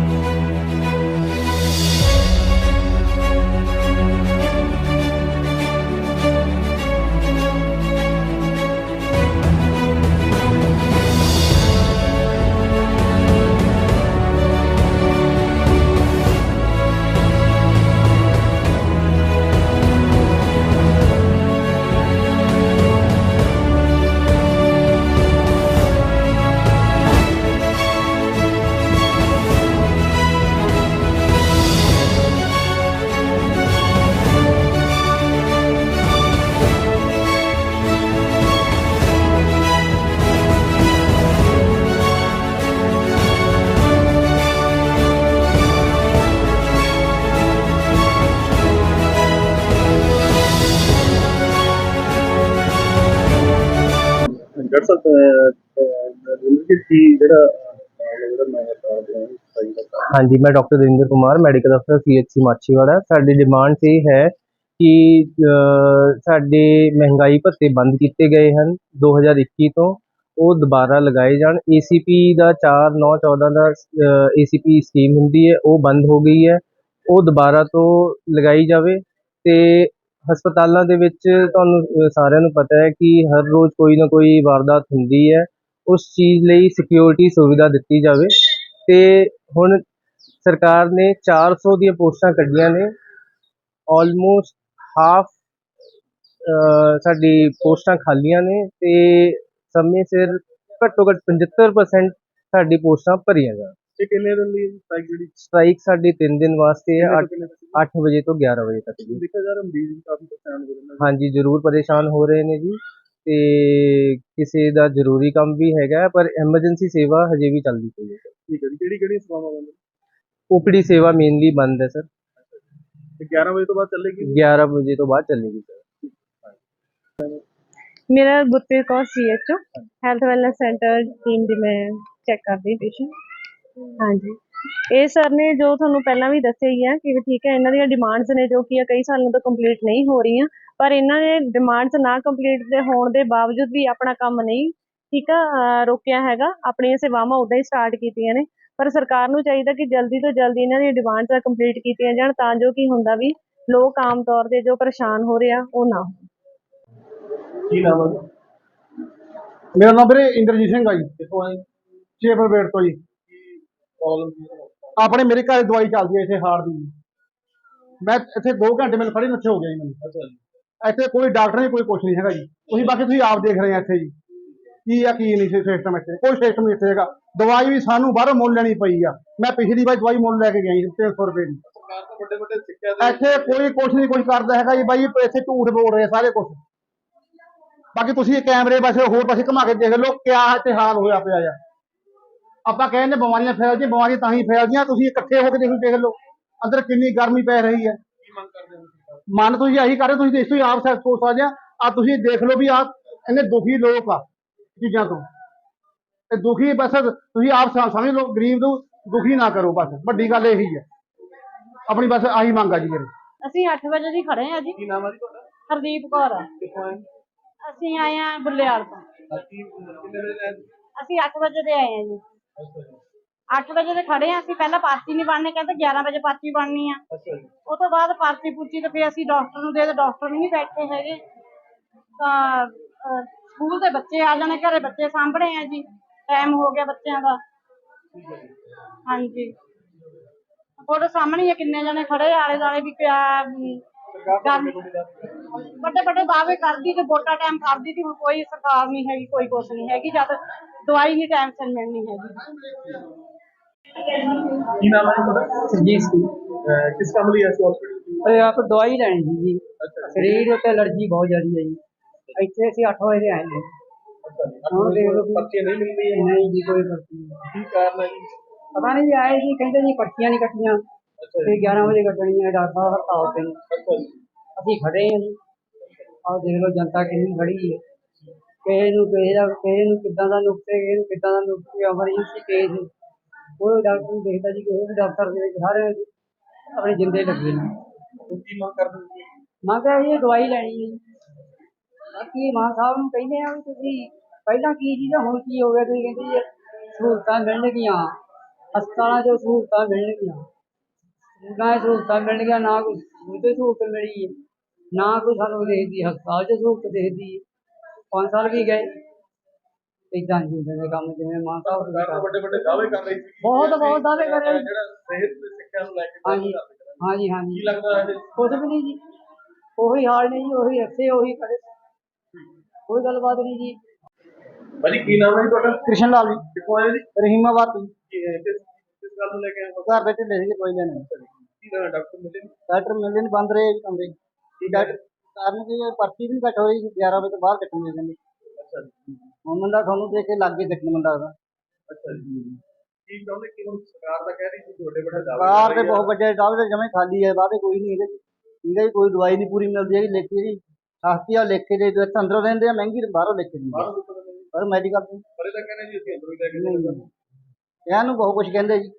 Bye. Doctor ਸਾਹਿਬ religious ਕੀ ਜਿਹੜਾ ਹਾਂਜੀ, ਮੈਂ ਡਾਕਟਰ ਦਵਿੰਦਰ ਕੁਮਾਰ, ਮੈਡੀਕਲ ਅਫਸਰ ਸੀਐਚਸੀ ਮਾਛੀਵਾੜਾ। ਸਾਡੀ ਡਿਮਾਂਡ ਇਹ ਹੈ ਕਿ ਸਾਡੇ ਮਹਿੰਗਾਈ ਭੱਤੇ ਬੰਦ ਕੀਤੇ ਗਏ ਹਨ 2021 ਤੋਂ। ਉਹ ਦੁਬਾਰਾ ਲਗਾਏ ਜਾਣ। ਏਸੀਪੀ ਦਾ 4 9 14 ਦਾ ਏਸੀਪੀ ਸਕੀਮ ਹੁੰਦੀ ਹੈ, ਉਹ ਬੰਦ ਹੋ ਗਈ ਹੈ। ਉਹ ਦੁਬਾਰਾ ਤੋਂ ਲਗਾਈ ਜਾਵੇ ਤੇ ਹਸਪਤਾਲਾਂ ਦੇ ਵਿੱਚ ਤੁਹਾਨੂੰ ਸਾਰਿਆਂ ਨੂੰ ਪਤਾ ਹੈ ਕਿ ਹਰ ਰੋਜ਼ ਕੋਈ ਨਾ ਕੋਈ ਵਾਰਦਾਤ ਹੁੰਦੀ ਹੈ। ਉਸ ਚੀਜ਼ ਲਈ ਸਿਕਿਉਰਿਟੀ ਸੁਵਿਧਾ ਦਿੱਤੀ ਜਾਵੇ। ਤੇ ਹੁਣ ਸਰਕਾਰ ਨੇ 400 ਦੀਆਂ ਪੋਸਟਾਂ ਕੱਢੀਆਂ ਨੇ। ਆਲਮੋਸਟ ਹਾਫ ਸਾਡੀ ਪੋਸਟਾਂ ਖਾਲੀਆਂ ਨੇ ਤੇ ਸਮੇਂ ਸਿਰ ਘੱਟੋ ਘੱਟ 75% ਸਾਡੀ ਪੋਸਟਾਂ ਭਰੀਆਂ ਜਾਣ। ਇਹ ਕਿੰਨੇ ਦਿਨ ਦੀ ਸਟ੍ਰਾਈਕ ਜਿਹੜੀ? ਸਟ੍ਰਾਈਕ ਸਾਡੀ 3 ਦਿਨ ਵਾਸਤੇ ਹੈ ਕਿੰਨੇ ਅੱਠ- ਤੋਂ ਕਿੰਨੇ ਤੱਕ? 8 ਵਜੇ ਤੋਂ 11 ਵਜੇ ਤੱਕ ਜੀ। ਦੇਖਿਆ ਜਾ ਰਿਹਾ ਮਰੀਜ਼ ਵੀ ਕਾਫੀ ਪਰੇਸ਼ਾਨ ਹੋ ਰਹੇ ਨੇ। ਹਾਂਜੀ ਜ਼ਰੂਰ ਪਰੇਸ਼ਾਨ ਹੋ ਰਹੇ ਨੇ ਜੀ। ਤੇ ਕਿਸੇ ਦਾ ਜ਼ਰੂਰੀ ਕੰਮ ਵੀ ਹੈਗਾ ਪਰ ਐਮਰਜੈਂਸੀ ਸੇਵਾ ਹਜੇ ਵੀ ਚੱਲਦੀ ਪਈ ਹੈ। ਠੀਕ ਹੈ ਜੀ ਕਿਹੜੀ ਕਿਹੜੀ ਸੇਵਾਵਾਂ ਬੰਦ ਓਪੀਡੀ ਸੇਵਾ ਮੇਨਲੀ ਬੰਦ ਹੈ ਸਰ। ਤੇ 11 ਵਜੇ ਤੋਂ ਬਾਅਦ ਚੱਲੇਗੀ? 11 ਵਜੇ ਤੋਂ ਬਾਅਦ ਚੱਲੇਗੀ ਸਰ। ਮੇਰਾ Gurpreet Kaur CHO health wellness centre team ਦੀ ਮੈਂ ਚੈੱਕ ਕਰਦੀ ਪੇਸ਼ੈਂਟ ਹਾਂਜੀ। ਇਹ ਸਰ ਨੇ ਜੋ ਤੁਹਾਨੂੰ ਪਹਿਲਾਂ ਵੀ ਦੱਸਿਆ ਹੀ ਆ ਕਿ ਵੀ ਠੀਕ ਹੈ ਇਹਨਾਂ ਦੀਆਂ ਡਿਮਾਂਡਸ ਨੇ ਜੋ ਕਿ ਕਈ ਸਾਲਾਂ ਤੋਂ ਕੰਪਲੀਟ ਨਹੀਂ ਹੋ ਰਹੀਆਂ ਪਰ ਇਹਨਾਂ ਨੇ ਡਿਮਾਂਡਸ ਨਾ ਕੰਪਲੀਟ ਦੇ ਹੋਣ ਦੇ ਬਾਵਜੂਦ ਵੀ ਆਪਣਾ ਕੰਮ ਨਹੀਂ ਠੀਕ ਆ ਰੋਕਿਆ ਹੈਗਾ। ਆਪਣੀਆਂ ਸੇਵਾਵਾਂ ਉਦਾਂ ਹੀ ਸਟਾਰਟ ਕੀਤੀਆਂ ਨੇ। ਪਰ ਸਰਕਾਰ ਨੂੰ ਚਾਹੀਦਾ ਕਿ ਜਲਦੀ ਤੋਂ ਜਲਦੀ ਇਹਨਾਂ ਦੀਆਂ ਡਿਮਾਂਡਸ ਕੰਪਲੀਟ ਕੀਤੀਆਂ ਜਾਣ ਤਾਂ ਜੋ ਕਿ ਹੁੰਦਾ ਵੀ ਲੋਕ ਆਮ ਤੌਰ ਤੇ ਜੋ ਪਰੇਸ਼ਾਨ ਹੋ ਰਹੇ ਆ ਉਹ ਨਾ ਹੋਣ। ਕੀ ਨਾਮ ਹੈ ਮੇਰਾ ਨਾਮ ਵੀਰੇ ਇੰਦਰਜੀਤ ਸਿੰਘ ਆ ਜੀ। ਕਿੱਥੋਂ ਆਏ? ਚੇਪਰ ਵੇਟ ਤੋਂ ਜੀ। ਹੈ ਆਪਣੇ ਮੇਰੇ ਘਰ ਦਵਾਈ ਚੱਲਦੀ ਹੈ ਇੱਥੇ ਹਾਰਟ ਦੀ। ਮੈਂ ਇੱਥੇ 2 ਘੰਟੇ ਮੈਨੂੰ ਖੜੀ ਨੱਥੇ ਹੋ ਗਿਆ ਜੀ ਮੈਨੂੰ। ਅੱਛਾ ਜੀ। ਇੱਥੇ ਕੋਈ ਡਾਕਟਰ ਨਹੀਂ ਕੋਈ ਕੁਛ ਨਹੀਂ ਹੈਗਾ ਜੀ। ਤੁਸੀਂ ਬਾਕੀ ਤੁਸੀਂ ਆਪ ਦੇਖ ਰਹੇ ਆ ਇੱਥੇ ਜੀ। ਕੀ ਆ ਕੀ ਨਹੀਂ ਸਿਸਟਮ ਇੱਥੇ। ਕੋਈ ਸਿਸਟਮ ਨਹੀਂ ਇੱਥੇ ਹੈਗਾ। ਦਵਾਈ ਵੀ ਸਾਨੂੰ ਬਾਹਰੋਂ ਮੁੱਲ ਲੈਣੀ ਪਈ ਆ। ਮੈਂ ਪਿਛਲੀ ਵਾਰ ਦਵਾਈ ਮੁੱਲ ਲੈ ਕੇ ਗਿਆ ਜੀ 300 ਰੁਪਏ ਦੀ। ਸਰਕਾਰ ਤਾਂ ਵੱਡੇ ਵੱਡੇ ਸਿੱਖਿਆ ਦੇ ਇੱਥੇ ਕੋਈ ਕੁਛ ਨਹੀਂ ਕੁਛ ਕਰਦਾ ਹੈਗਾ ਜੀ ਬਾਈ। ਇੱਥੇ ਝੂਠ ਬੋਲ ਰਹੇ ਸਾਰੇ ਕੁਛ। ਬਾਕੀ ਤੁਸੀਂ ਇਹ ਕੈਮਰੇ ਪਾਸੇ ਹੋਰ ਪਾਸੇ ਘੁਮਾ ਕੇ ਦੇਖ ਲਓ ਕਿਆ ਇੱਥੇ ਹਾਲ ਹੋਇਆ ਪਿਆ ਆ। ਆਪਾਂ ਕਹਿੰਦੇ ਬਿਮਾਰੀਆਂ ਫੈਲਦੀਆਂ ਬਿਮਾਰੀਆਂ ਤਾਂ ਹੀ ਫੈਲਦੀਆਂ ਤੁਸੀਂ ਇਕੱਠੇ ਹੋ ਕੇ ਦੇਖ ਦੇਖ ਲਓ ਅੰਦਰ ਕਿੰਨੀ ਗਰਮੀ ਪੈ ਰਹੀ ਹੈ। ਤੁਸੀਂ? ਮਨ ਤੁਸੀਂ ਇਹੀ ਕਰ ਰਹੇ ਤੁਸੀਂ ਇਸ ਤੋਂ ਹੀ ਆਪ ਸੋਚ ਸਕਦੇ ਆ ਆ ਤੁਸੀਂ ਦੇਖ ਲਓ ਵੀ ਆ ਇੰਨੇ ਦੁਖੀ ਲੋਕ ਆ ਚੀਜ਼ਾਂ ਤੋਂ। ਤੇ ਦੁਖੀ ਬਸ ਤੁਸੀਂ ਆਪ ਸਮ- ਸਮਝ ਲਓ ਗਰੀਬ ਨੂੰ ਦੁਖੀ ਨਾ ਕਰੋ ਬਸ ਵੱਡੀ ਗੱਲ ਇਹੀ ਹੈ। ਆਪਣੀ ਬਸ ਆਹੀ ਮੰਗ ਆ ਜੀ ਮੇਰੀ। ਅਸੀਂ 8 ਵਜੇ ਦੀ ਖੜੇ ਆ ਜੀ। ਕੀ ਨਾਮ ਹੈ ਜੀ ਤੁਹਾਡਾ? ਹਰਦੀਪ ਕੌਰ। ਆ। ਅਸੀਂ ਆਏ ਆ ਬੁੱਲੇਵਾਲ ਤੋਂ। ਅਸੀਂ ਕਿੰਨੇ ਵਜੇ ਆਏ ਅਸੀਂ 8 ਵਜੇ ਦੇ ਆਏ ਆ ਜੀ। 8 ਵਜੇ ਦੇ ਖੜੇ ਆ ਅਸੀਂ ਪਹਿਲਾਂ ਪਰਚੀ ਨਹੀਂ ਬਣਨੀ ਕਹਿੰਦੇ 11 ਵਜੇ ਪਰਚੀ ਬਣਨੀ ਆ। ਅੱਛਾ ਜੀ। ਉਹ ਤੋਂ ਬਾਅਦ ਪਰਚੀ ਪੁੱਛੀ ਤੇ ਫਿਰ ਅਸੀਂ ਡਾਕਟਰ ਨੂੰ ਦੇ ਤੇ ਡਾਕਟਰ ਵੀ ਨਹੀਂ ਬੈਠੇ ਹੈਗੇ। ਤਾਂ ਅਹ, ਸਕੂਲ ਦੇ ਬੱਚੇ ਆ ਜਾਣੇ ਘਰੇ ਬੱਚੇ ਸਾਂਭਣੇ ਆ ਜੀ। ਟਾਈਮ ਹੋ ਗਿਆ ਬੱਚਿਆਂ ਦਾ। ਹਾਂਜੀ। ਤੁਹਾਡੇ ਸਾਹਮਣੇ ਹੀ ਆ ਕਿੰਨੇ ਜਣੇ ਖੜੇ ਆਲੇ ਦੁਆਲੇ ਵੀ ਪਿਆ ਸਰਕਾਰ ਤਾਂ ਵੱਡੇ ਵੱਡੇ ਦਾਅਵੇ ਕਰਦੀ ਤੇ ਵੋਟਾਂ ਟਾਈਮ ਕਰਦੀ ਸੀ ਹੁਣ ਕੋਈ ਸਰਕਾਰ ਨਹੀਂ ਹੈਗੀ ਕੋਈ ਕੁਛ ਨਹੀਂ ਹੈਗੀ ਜਦ ਦਵਾਈ ਨਹੀਂ ਟਾਈਮ ਸਿਰ ਮਿਲਣੀ ਹੈਗੀ ਕੀ ਨਾਮ ਹੈ ਜੀ ਤੁਹਾਡਾ ਸਰਜੀਤ ਸਿੰਘ ਅਹ ਕਿਸ ਕੰਮ ਲਈ ਆਏ ਹਸਪੀਟਲ ਅਰੇ ਆਪ ਦਵਾਈ ਲੈਣੀ ਸੀ ਜੀ ਅੱਛਾ ਜੀ ਸਰੀਰ ਉੱਤੇ ਅਲਰਜੀ ਬਹੁਤ ਜ਼ਿਆਦੀ ਹੈ ਜੀ ਇੱਥੇ ਅਸੀਂ 8 ਵਜੇ ਦੇ ਆਏ ਨੇ ਅੱਛਾ ਜੀ ਹੁਣ ਦੇਖ ਲਓ ਪਰਚੀਆਂ ਨਹੀਂ ਮਿਲਦੀਆਂ ਨਹੀਂ ਜੀ ਕੋਈ ਪਰਚੀ ਨਹੀਂ ਕੀ ਕਾਰਨ ਹੈ ਜੀ ਪਤਾ ਨਹੀਂ ਜੀ ਆਏ ਜੀ ਕਹਿੰਦੇ ਜੀ ਕਿਸੇ ਨੂੰ ਕਿਸੇ ਦਾ ਕਿਸੇ ਨੂੰ ਕਿੱਦਾਂ ਦਾ ਨੁਕਸੇ ਕਿਸੇ ਨੂੰ ਕਿੱਦਾਂ ਦਾ ਨੁਕਸੇ ਐਮਰਜੈਂਸੀ ਕੇਸ ਉਹ ਡਾਕਟਰ ਨੂੰ ਦੇਖਦਾ ਜੀ ਕਿਸੇ ਵੀ ਡਾਕਟਰ ਦੇ ਵਿੱਚ ਸਾਰੇ ਆਪਣੇ ਜਿੰਦੇ ਲੱਗੇ ਨੇ। ਕੀ ਮੰਗ ਕਰਦੇ ਹੋ ਜੀ? ਮੈਂ ਕਿਹਾ ਇਹ ਦਵਾਈ ਲੈਣੀ ਹੈ। ਜੀ। ਬਾਕੀ ਮਾਂ ਸਾਹਿਬ ਨੂੰ ਕਹਿੰਦੇ ਆ ਵੀ ਤੁਸੀਂ ਪਹਿਲਾਂ ਕੀ ਸੀ ਤੇ ਹੁਣ ਕੀ ਹੋ ਗਿਆ ਤੁਸੀਂ ਕਹਿੰਦੇ ਜੀ ਸਹੂਲਤਾਂ ਮਿਲਣਗੀਆਂ। ਹਸਪਤਾਲਾਂ 'ਚ ਸਹੂਲਤਾਂ ਮਿਲਣਗੀਆਂ। ਨਾ ਸਹੂਲਤਾਂ ਮਿਲਣਗੀਆਂ ਨਾ ਕੋਈ ਦੂਜੀ ਸਹੂਲਤ ਮਿਲੀ ਹੈ ਨਾ ਕੋਈ ਸਾਨੂੰ ਦੇਖਦੀ ਹਸਪਤਾਲ 'ਚ ਸਹੂਲਤ ਦੇਖਦੀ ਹੈ ਪੰਜ ਸਾਲ ਵੀ ਗਏ ਇਦਾਂ ਨਹੀਂ ਹੁੰਦੇ ਨੇ ਕੰਮ ਜਿਵੇਂ ਮਾਂ ਸਾਹਿਬ ਸਰਕਾਰ ਤਾਂ ਨੇ ਵੱਡੇ ਵੱਡੇ ਦਾਅਵੇ ਕਰ ਰਹੀ ਸੀ ਬਹੁਤ- ਬਹੁਤ ਦਾਅਵੇ ਕਰ ਰਹੀ ਸੀ। ਜਿਹੜਾ ਸਿਹਤ ਤੇ ਸਿੱਖਿਆ ਨੂੰ ਲੈ ਕੇ ਹਾਂਜੀ ਦਾਅਵੇ ਕਰਦੇ ਨੇ। ਹਾਂਜੀ ਹਾਂਜੀ ਕੀ ਲੱਗਦਾ ਹੈ ਕੁਛ ਵੀ ਨਹੀਂ ਜੀ ਉਹੀ ਹਾਲ ਨੇ ਜੀ ਉਹੀ ਅੱਛੇ ਉਹੀ ਖੜੇ ਕੋਈ ਗੱਲਬਾਤ ਨਹੀਂ ਜੀ ਭਾਜੀ ਕੀ ਨਾਮ ਹੈ ਜੀ ਤੁਹਾਡਾ ਕ੍ਰਿਸ਼ਨ ਲਾਲ ਜੀ ਕਿੱਥੋਂ ਆਏ ਜੀ ਰਹੀਮਾਬਾਦ ਤੋਂ ਜੀ। ਕੀ ਹੈ? ਕਿਸ ਕਿਸ ਗੱਲ ਨੂੰ ਲੈ ਕੇ ਆਏ ਹੋ ਘਰ ਦੇ ਢਿੱਲੇ ਸੀਗੇ ਕੋਈ ਲੈਣੇ ਕੀ ਨਾਮ ਹੈ ਡਾਕਟਰ ਮਿਲੇ ਨਹੀਂ? ਡਾਕਟਰ ਮਿਲਦੇ ਨਹੀਂ ਬੰਦ ਰਹੇ ਜੀ ਕਮਰੇ ਕੀ ਡਾਕਟਰ ਕਾਰਨ ਕੀ ਹੈ, ਪਰਚੀ ਵੀ ਕੱਟ ਹੋ ਰਹੀ ਸੀ 11 ਵਜੇ ਤੋਂ ਬਾਅਦ ਕੱਟਣੀ ਹੈ ਕਹਿੰਦੇ। ਅੱਛਾ ਜੀ। ਹੁਣ ਬੰਦਾ ਤੁਹਾਨੂੰ ਦੇਖ ਕੇ ਲੱਗ ਦੇਖਣ ਬੰਦਾ ਦਾ ਅੱਛਾ ਜੀ। ਕੀ ਚਾਹੁੰਦੇ ਕਿ ਹੁਣ ਸਰਕਾਰ ਤਾਂ ਕਹਿ ਰਹੀ ਸੀ ਵੱਡੇ ਵੱਡੇ ਦਾਅਵੇ ਕਾਰ ਕਰ ਤੇ ਰਹੀ ਹੈ। ਬਹੁਤ ਵੱਡੇ ਤੇ ਜਮੇ ਖਾਲੀ ਹੈ ਕੋਈ ਨਹੀਂ ਹੈ ਦਵਾਈ ਨਹੀਂ ਪੂਰੀ ਮਿਲਦੀ ਹੈਗੀ ਲਿਖ ਕੇ ਜੀ। ਸਸਤੀ ਆ ਲਿਖ ਕੇ ਦੇ ਇੱਥੇ ਅੰਦਰੋਂ ਰਹਿੰਦੇ ਆ ਮਹਿੰਗੀ ਬਾਹਰੋਂ ਲਿਖ ਕੇ ਦਿੰਦੇ ਆ। ਬਾਹਰੋਂ ਦੇ ਨੇ? ਪਰ ਮੈਡੀਕਲ ਪਰ ਇਹ ਤਾਂ ਕਹਿੰਦੇ ਜੀ ਅਸੀਂ ਅੰਦਰੋਂ ਹੀ ਲੈ ਕੇ ਜਾਣਾ ਇਹਨਾਂ ਨੂੰ ਬਹੁਤ ਕੁਝ ਕਹਿੰਦੇ ਜੀ।